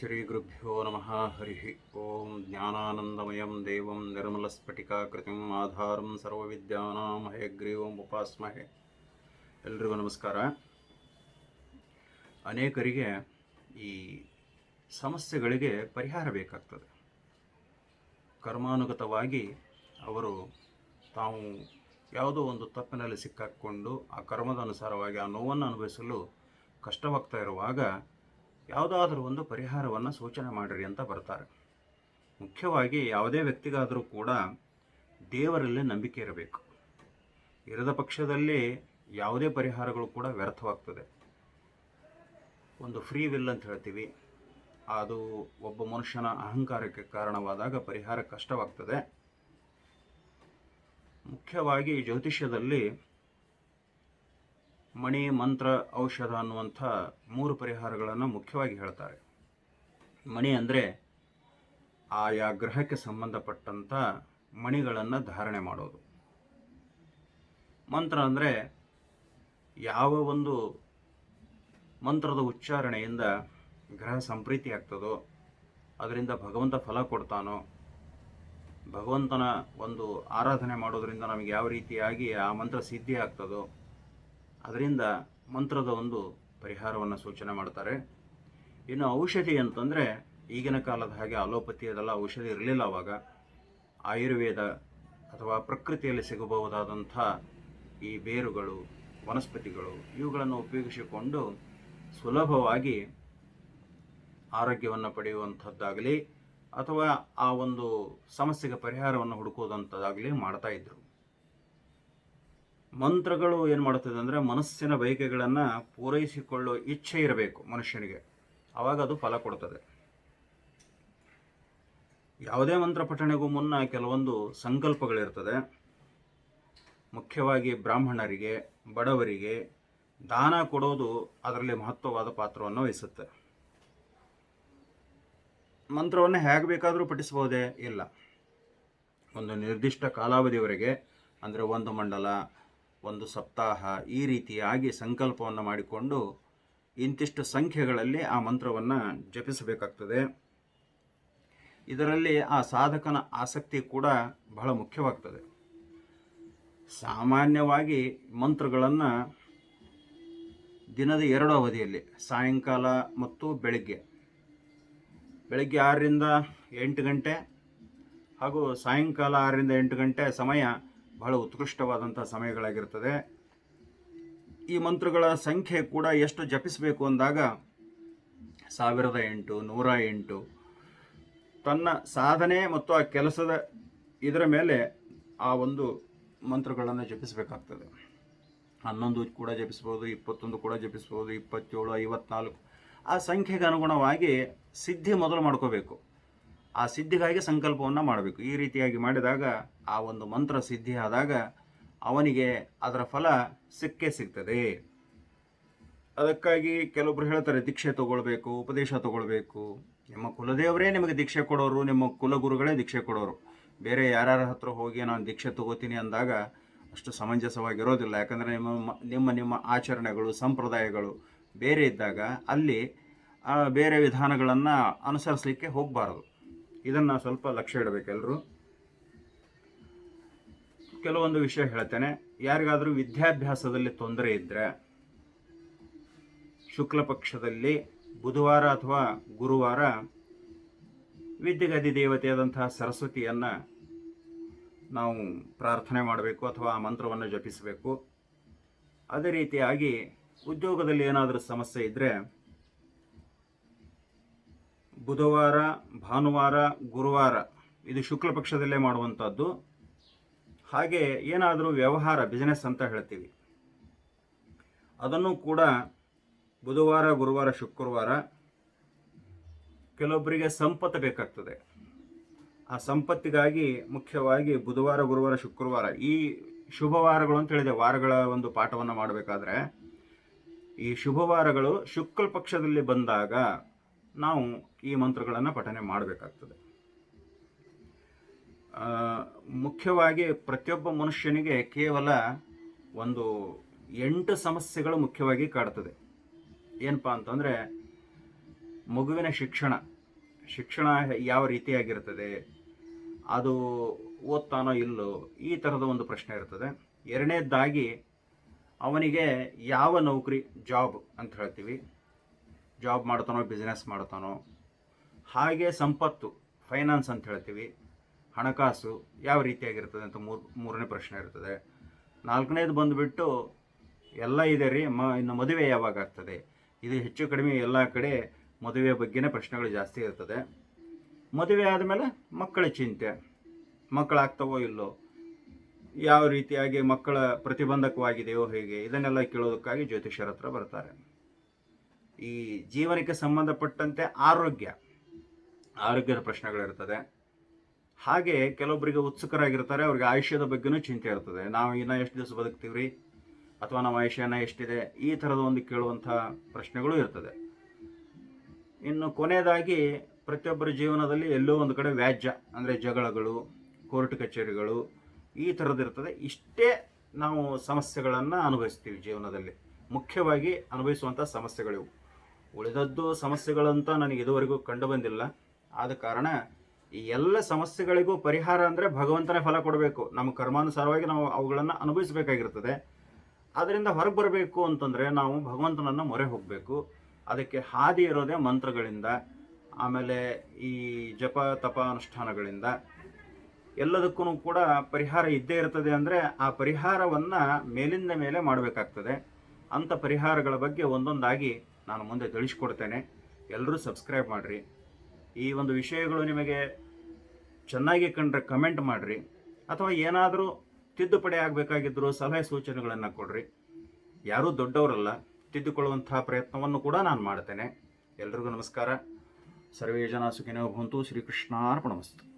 ಶ್ರೀಗುರುಭ್ಯೋ ನಮಃ ಹರಿ ಓಂ ಜ್ಞಾನಾನಂದಮಯಂ ದೇವಂ ನಿರ್ಮಲಸ್ಫಟಿಕಾಕೃತಿಂ ಆಧಾರಂ ಸರ್ವವಿದ್ಯಾನಾಂ ಹಯಗ್ರೀವಂ ಉಪಾಸ್ಮಹೆ ಎಲ್ರಿಗೂ ನಮಸ್ಕಾರ. ಅನೇಕರಿಗೆ ಈ ಸಮಸ್ಯೆಗಳಿಗೆ ಪರಿಹಾರ ಬೇಕಾಗ್ತದೆ. ಕರ್ಮಾನುಗತವಾಗಿ ಅವರು ತಾವು ಯಾವುದೋ ಒಂದು ತಪ್ಪಿನಲ್ಲಿ ಸಿಕ್ಕಾಕ್ಕೊಂಡು ಆ ಕರ್ಮದ ಅನುಸಾರವಾಗಿ ಆ ನೋವನ್ನು ಅನುಭವಿಸಲು ಕಷ್ಟವಾಗ್ತಾ ಇರುವಾಗ ಯಾವುದಾದ್ರೂ ಒಂದು ಪರಿಹಾರವನ್ನು ಸೂಚನೆ ಮಾಡಿರಿ ಅಂತ ಬರ್ತಾರೆ. ಮುಖ್ಯವಾಗಿ ಯಾವುದೇ ವ್ಯಕ್ತಿಗಾದರೂ ಕೂಡ ದೇವರಲ್ಲಿ ನಂಬಿಕೆ ಇರಬೇಕು. ಇರದ ಪಕ್ಷದಲ್ಲಿ ಯಾವುದೇ ಪರಿಹಾರಗಳು ಕೂಡ ವ್ಯರ್ಥವಾಗ್ತದೆ. ಒಂದು ಫ್ರೀ ವಿಲ್ ಅಂತ ಹೇಳ್ತೀವಿ. ಅದು ಒಬ್ಬ ಮನುಷ್ಯನ ಅಹಂಕಾರಕ್ಕೆ ಕಾರಣವಾದಾಗ ಪರಿಹಾರ ಕಷ್ಟವಾಗ್ತದೆ. ಮುಖ್ಯವಾಗಿ ಜ್ಯೋತಿಷ್ಯದಲ್ಲಿ ಮಣಿ, ಮಂತ್ರ, ಔಷಧ ಅನ್ನುವಂಥ ಮೂರು ಪರಿಹಾರಗಳನ್ನು ಮುಖ್ಯವಾಗಿ ಹೇಳ್ತಾರೆ. ಮಣಿ ಅಂದರೆ ಆಯಾ ಗ್ರಹಕ್ಕೆ ಸಂಬಂಧಪಟ್ಟಂಥ ಮಣಿಗಳನ್ನು ಧಾರಣೆ ಮಾಡೋದು. ಮಂತ್ರ ಅಂದರೆ ಯಾವ ಒಂದು ಮಂತ್ರದ ಉಚ್ಚಾರಣೆಯಿಂದ ಗ್ರಹ ಸಂಪ್ರೀತಿ ಆಗ್ತದೋ, ಅದರಿಂದ ಭಗವಂತ ಫಲ ಕೊಡ್ತಾನೋ, ಭಗವಂತನ ಒಂದು ಆರಾಧನೆ ಮಾಡೋದರಿಂದ ನಮಗೆ ಯಾವ ರೀತಿಯಾಗಿ ಆ ಮಂತ್ರ ಸಿದ್ಧಿ ಆಗ್ತದೋ ಅದರಿಂದ ಮಂತ್ರದ ಒಂದು ಪರಿಹಾರವನ್ನು ಸೂಚನೆ ಮಾಡ್ತಾರೆ. ಇನ್ನು ಔಷಧಿ ಅಂತಂದರೆ ಈಗಿನ ಕಾಲದ ಹಾಗೆ ಅಲೋಪತಿ ಅದೆಲ್ಲ ಔಷಧಿ ಇರಲಿಲ್ಲ ಅವಾಗ. ಆಯುರ್ವೇದ ಅಥವಾ ಪ್ರಕೃತಿಯಲ್ಲಿ ಸಿಗಬಹುದಾದಂಥ ಈ ಬೇರುಗಳು, ವನಸ್ಪತಿಗಳು ಇವುಗಳನ್ನು ಉಪಯೋಗಿಸಿಕೊಂಡು ಸುಲಭವಾಗಿ ಆರೋಗ್ಯವನ್ನು ಪಡೆಯುವಂಥದ್ದಾಗಲಿ ಅಥವಾ ಆ ಒಂದು ಸಮಸ್ಯೆಗೆ ಪರಿಹಾರವನ್ನು ಹುಡುಕುವುದಂಥದ್ದಾಗಲಿ ಮಾಡ್ತಾ ಮಂತ್ರಗಳು ಏನು ಮಾಡುತ್ತದೆ ಅಂದರೆ ಮನಸ್ಸಿನ ಬಯಕೆಗಳನ್ನು ಪೂರೈಸಿಕೊಳ್ಳೋ ಇಚ್ಛೆ ಇರಬೇಕು ಮನುಷ್ಯನಿಗೆ. ಆವಾಗ ಅದು ಫಲ ಕೊಡ್ತದೆ. ಯಾವುದೇ ಮಂತ್ರ ಪಠಣೆಗೂ ಮುನ್ನ ಕೆಲವೊಂದು ಸಂಕಲ್ಪಗಳಿರ್ತದೆ. ಮುಖ್ಯವಾಗಿ ಬ್ರಾಹ್ಮಣರಿಗೆ, ಬಡವರಿಗೆ ದಾನ ಕೊಡೋದು ಅದರಲ್ಲಿ ಮಹತ್ವವಾದ ಪಾತ್ರವನ್ನು ವಹಿಸುತ್ತೆ. ಮಂತ್ರವನ್ನು ಹೇಗೆ ಬೇಕಾದರೂ ಪಠಿಸಬಹುದೇ? ಇಲ್ಲ. ಒಂದು ನಿರ್ದಿಷ್ಟ ಕಾಲಾವಧಿವರೆಗೆ, ಅಂದರೆ ಒಂದು ಮಂಡಲ ಒಂದು ಸಪ್ತಾಹ ಈ ರೀತಿಯಾಗಿ ಸಂಕಲ್ಪವನ್ನು ಮಾಡಿಕೊಂಡು ಇಂತಿಷ್ಟು ಸಂಖ್ಯೆಗಳಲ್ಲಿ ಆ ಮಂತ್ರವನ್ನು ಜಪಿಸಬೇಕಾಗ್ತದೆ. ಇದರಲ್ಲಿ ಆ ಸಾಧಕನ ಆಸಕ್ತಿ ಕೂಡ ಬಹಳ ಮುಖ್ಯವಾಗ್ತದೆ. ಸಾಮಾನ್ಯವಾಗಿ ಮಂತ್ರಗಳನ್ನು ದಿನದ ಎರಡು ಅವಧಿಯಲ್ಲಿ, ಸಾಯಂಕಾಲ ಮತ್ತು ಬೆಳಗ್ಗೆ. ಬೆಳಗ್ಗೆ ಆರರಿಂದ ಎಂಟು ಗಂಟೆ ಹಾಗೂ ಸಾಯಂಕಾಲ ಆರರಿಂದ ಎಂಟು ಗಂಟೆ ಸಮಯ ಬಹಳ ಉತ್ಕೃಷ್ಟವಾದಂಥ ಸಮಯಗಳಾಗಿರ್ತದೆ. ಈ ಮಂತ್ರಗಳ ಸಂಖ್ಯೆ ಕೂಡ ಎಷ್ಟು ಜಪಿಸಬೇಕು ಅಂದಾಗ ಸಾವಿರದ ಎಂಟು, ನೂರ ಎಂಟು. ತನ್ನ ಸಾಧನೆ ಮತ್ತು ಆ ಕೆಲಸದ ಇದರ ಮೇಲೆ ಆ ಒಂದು ಮಂತ್ರಗಳನ್ನು ಜಪಿಸಬೇಕಾಗ್ತದೆ. ಹನ್ನೊಂದು ಕೂಡ ಜಪಿಸ್ಬೋದು ಇಪ್ಪತ್ತೊಂದು ಕೂಡ ಜಪಿಸ್ಬೋದು ಇಪ್ಪತ್ತೇಳು, ಐವತ್ನಾಲ್ಕು. ಆ ಸಂಖ್ಯೆಗೆ ಅನುಗುಣವಾಗಿ ಸಿದ್ಧಿ ಮೊದಲು ಮಾಡ್ಕೋಬೇಕು. ಆ ಸಿದ್ಧಿಗಾಗಿ ಸಂಕಲ್ಪವನ್ನು ಮಾಡಬೇಕು. ಈ ರೀತಿಯಾಗಿ ಮಾಡಿದಾಗ ಆ ಒಂದು ಮಂತ್ರ ಸಿದ್ಧಿ ಆದಾಗ ಅವನಿಗೆ ಅದರ ಫಲ ಸಿಕ್ಕೇ ಸಿಗ್ತದೆ. ಅದಕ್ಕಾಗಿ ಕೆಲವೊಬ್ರು ಹೇಳ್ತಾರೆ, ದೀಕ್ಷೆ ತಗೊಳ್ಬೇಕು, ಉಪದೇಶ ತಗೊಳ್ಬೇಕು. ನಿಮ್ಮ ಕುಲದೇವರೇ ನಿಮಗೆ ದೀಕ್ಷೆ ಕೊಡೋರು, ನಿಮ್ಮ ಕುಲಗುರುಗಳೇ ದೀಕ್ಷೆ ಕೊಡೋರು. ಬೇರೆ ಯಾರ್ಯಾರ ಹತ್ರ ಹೋಗಿ ನಾನು ದೀಕ್ಷೆ ತಗೋತೀನಿ ಅಂದಾಗ ಅಷ್ಟು ಸಮಂಜಸವಾಗಿರೋದಿಲ್ಲ. ಯಾಕಂದರೆ ನಿಮ್ಮ ನಿಮ್ಮ ನಿಮ್ಮ ಆಚರಣೆಗಳು, ಸಂಪ್ರದಾಯಗಳು ಬೇರೆ ಇದ್ದಾಗ ಅಲ್ಲಿ ಬೇರೆ ವಿಧಾನಗಳನ್ನು ಅನುಸರಿಸಲಿಕ್ಕೆ ಹೋಗಬಾರದು. ಇದನ್ನು ಸ್ವಲ್ಪ ಲಕ್ಷ್ಯ ಇಡಬೇಕು ಎಲ್ಲರೂ ಕೆಲವೊಂದು ವಿಷಯ ಹೇಳ್ತೇನೆ. ಯಾರಿಗಾದರೂ ವಿದ್ಯಾಭ್ಯಾಸದಲ್ಲಿ ತೊಂದರೆ ಇದ್ದರೆ ಶುಕ್ಲ ಪಕ್ಷದಲ್ಲಿ ಬುಧವಾರ ಅಥವಾ ಗುರುವಾರ ವಿದ್ಯೆಗದಿ ದೇವತೆಯಾದಂತಹ ಸರಸ್ವತಿಯನ್ನು ನಾವು ಪ್ರಾರ್ಥನೆ ಮಾಡಬೇಕು ಅಥವಾ ಆ ಮಂತ್ರವನ್ನು ಜಪಿಸಬೇಕು. ಅದೇ ರೀತಿಯಾಗಿ ಉದ್ಯೋಗದಲ್ಲಿ ಏನಾದರೂ ಸಮಸ್ಯೆ ಇದ್ದರೆ ಬುಧವಾರ, ಭಾನುವಾರ, ಗುರುವಾರ ಇದು ಶುಕ್ಲ ಪಕ್ಷದಲ್ಲೇ ಮಾಡುವಂಥದ್ದು ಹಾಗೆ ಏನಾದರೂ ವ್ಯವಹಾರ ಬಿಸ್ನೆಸ್ ಅಂತ ಹೇಳ್ತೀವಿ. ಅದನ್ನು ಕೂಡ ಬುಧವಾರ, ಗುರುವಾರ, ಶುಕ್ರವಾರ ಕೆಲವೊಬ್ಬರಿಗೆ ಸಂಪತ್ತು ಬೇಕಾಗ್ತದೆ. ಆ ಸಂಪತ್ತಿಗಾಗಿ ಮುಖ್ಯವಾಗಿ ಬುಧವಾರ, ಗುರುವಾರ, ಶುಕ್ರವಾರ ಈ ಶುಭವಾರಗಳು ಅಂತ ಹೇಳಿದೆ, ವಾರಗಳ ಒಂದು ಪಾಠವನ್ನು ಮಾಡಬೇಕಾದ್ರೆ ಈ ಶುಭವಾರಗಳು ಶುಕ್ಲ ಪಕ್ಷದಲ್ಲಿ ಬಂದಾಗ ನಾವು ಈ ಮಂತ್ರಗಳನ್ನು ಪಠನೆ ಮಾಡಬೇಕಾಗ್ತದೆ. ಮುಖ್ಯವಾಗಿ ಪ್ರತಿಯೊಬ್ಬ ಮನುಷ್ಯನಿಗೆ ಕೇವಲ ಒಂದು ಎಂಟು ಸಮಸ್ಯೆಗಳು ಮುಖ್ಯವಾಗಿ ಕಾಡ್ತದೆ. ಏನಪ್ಪ ಅಂತಂದರೆ ಮಗುವಿನ ಶಿಕ್ಷಣ. ಶಿಕ್ಷಣ ಯಾವ ರೀತಿಯಾಗಿರ್ತದೆ? ಅದು ಓದ್ತಾನೋ ಇಲ್ಲೋ? ಈ ಥರದ ಒಂದು ಪ್ರಶ್ನೆ ಇರ್ತದೆ. ಎರಡನೇದಾಗಿ ಅವನಿಗೆ ಯಾವ ನೌಕರಿ ಜಾಬ್ ಅಂತ ಹೇಳ್ತೀವಿ. ಜಾಬ್ ಮಾಡ್ತಾನೋ ಬಿಸ್ನೆಸ್ ಮಾಡ್ತಾನೋ, ಹಾಗೆ ಸಂಪತ್ತು ಫೈನಾನ್ಸ್ ಅಂತ ಹೇಳ್ತೀವಿ. ಹಣಕಾಸು ಯಾವ ರೀತಿಯಾಗಿರ್ತದೆ ಅಂತ ಮೂರು, ಮೂರನೇ ಪ್ರಶ್ನೆ ಇರ್ತದೆ. ನಾಲ್ಕನೇದು ಬಂದುಬಿಟ್ಟು, ಎಲ್ಲ ಇದೆ ರೀ, ಮ, ಇನ್ನು ಮದುವೆ ಯಾವಾಗ ಆಗ್ತದೆ? ಇದು ಹೆಚ್ಚು ಕಡಿಮೆ ಎಲ್ಲ ಕಡೆ ಮದುವೆ ಬಗ್ಗೆನೇ ಪ್ರಶ್ನೆಗಳು ಜಾಸ್ತಿ ಇರ್ತದೆ. ಮದುವೆ ಆದಮೇಲೆ ಮಕ್ಕಳ ಚಿಂತೆ. ಮಕ್ಕಳಾಗ್ತವೋ ಇಲ್ಲೋ? ಯಾವ ರೀತಿಯಾಗಿ ಮಕ್ಕಳ ಪ್ರತಿಬಂಧಕವಾಗಿದೆಯೋ ಹೇಗೆ? ಇದನ್ನೆಲ್ಲ ಕೇಳೋದಕ್ಕಾಗಿ ಜ್ಯೋತಿಷ್ಯರ ಹತ್ರ ಬರ್ತಾರೆ. ಈ ಜೀವನಕ್ಕೆ ಸಂಬಂಧಪಟ್ಟಂತೆ ಆರೋಗ್ಯ, ಆರೋಗ್ಯದ ಪ್ರಶ್ನೆಗಳಿರ್ತದೆ. ಹಾಗೆ ಕೆಲವೊಬ್ಬರಿಗೆ ಉತ್ಸುಕರಾಗಿರ್ತಾರೆ, ಅವ್ರಿಗೆ ಆಯುಷ್ಯದ ಬಗ್ಗೆನೂ ಚಿಂತೆ ಇರ್ತದೆ. ನಾವು ಇನ್ನ ಎಷ್ಟು ದಿವಸ ಬದುಕ್ತೀವ್ರಿ? ಅಥವಾ ನಮ್ಮ ಆಯುಷ್ಯನ ಎಷ್ಟಿದೆ? ಈ ಥರದ ಒಂದು ಕೇಳುವಂಥ ಪ್ರಶ್ನೆಗಳು ಇರ್ತದೆ. ಇನ್ನು ಕೊನೆಯದಾಗಿ, ಪ್ರತಿಯೊಬ್ಬರ ಜೀವನದಲ್ಲಿ ಎಲ್ಲೋ ಒಂದು ಕಡೆ ವ್ಯಾಜ್ಯ, ಅಂದರೆ ಜಗಳಗಳು, ಕೋರ್ಟ್ ಕಚೇರಿಗಳು, ಈ ಥರದ್ದಿರ್ತದೆ ಇಷ್ಟೇ ನಾವು ಸಮಸ್ಯೆಗಳನ್ನು ಅನುಭವಿಸ್ತೀವಿ ಜೀವನದಲ್ಲಿ. ಮುಖ್ಯವಾಗಿ ಅನುಭವಿಸುವಂಥ ಸಮಸ್ಯೆಗಳಿವು. ಉಳಿದದ್ದು ಸಮಸ್ಯೆಗಳಂತ ನನಗೆ ಇದುವರೆಗೂ ಕಂಡು ಬಂದಿಲ್ಲ. ಆದ ಕಾರಣ ಈ ಎಲ್ಲ ಸಮಸ್ಯೆಗಳಿಗೂ ಪರಿಹಾರ ಅಂದರೆ ಭಗವಂತನೇ ಫಲ ಕೊಡಬೇಕು. ನಮ್ಮ ಕರ್ಮಾನುಸಾರವಾಗಿ ನಾವು ಅವುಗಳನ್ನು ಅನುಭವಿಸಬೇಕಾಗಿರ್ತದೆ. ಅದರಿಂದ ಹೊರಗೆ ಬರಬೇಕು ಅಂತಂದರೆ ನಾವು ಭಗವಂತನನ್ನು ಮೊರೆ ಹೋಗಬೇಕು. ಅದಕ್ಕೆ ಹಾದಿ ಇರೋದೇ ಮಂತ್ರಗಳಿಂದ, ಆಮೇಲೆ ಈ ಜಪ, ತಪ ಅನುಷ್ಠಾನಗಳಿಂದ ಎಲ್ಲದಕ್ಕೂ ಕೂಡ ಪರಿಹಾರ ಇದ್ದೇ ಇರ್ತದೆ ಅಂದರೆ ಆ ಪರಿಹಾರವನ್ನು ಮೇಲಿಂದ ಮೇಲೆ ಮಾಡಬೇಕಾಗ್ತದೆ. ಅಂಥ ಪರಿಹಾರಗಳ ಬಗ್ಗೆ ಒಂದೊಂದಾಗಿ ನಾನು ಮುಂದೆ ತಿಳಿಸ್ಕೊಡ್ತೇನೆ. ಎಲ್ಲರೂ ಸಬ್ಸ್ಕ್ರೈಬ್ ಮಾಡಿರಿ. ಈ ಒಂದು ವಿಷಯಗಳು ನಿಮಗೆ ಚೆನ್ನಾಗಿ ಕಂಡ್ರೆ ಕಮೆಂಟ್ ಮಾಡಿರಿ. ಅಥವಾ ಏನಾದರೂ ತಿದ್ದುಪಡಿ ಆಗಬೇಕಾಗಿದ್ದರೂ ಸಲಹೆ ಸೂಚನೆಗಳನ್ನು ಕೊಡಿರಿ. ಯಾರೂ ದೊಡ್ಡವರಲ್ಲ ತಿದ್ದುಕೊಳ್ಳುವಂತಹ ಪ್ರಯತ್ನವನ್ನು ಕೂಡ ನಾನು ಮಾಡ್ತೇನೆ. ಎಲ್ರಿಗೂ ನಮಸ್ಕಾರ. ಸರ್ವೇ ಜನ ಸುಖಿನೋ ಭವಂತು. ಶ್ರೀಕೃಷ್ಣಾರ್ಪಣಮಸ್ತು.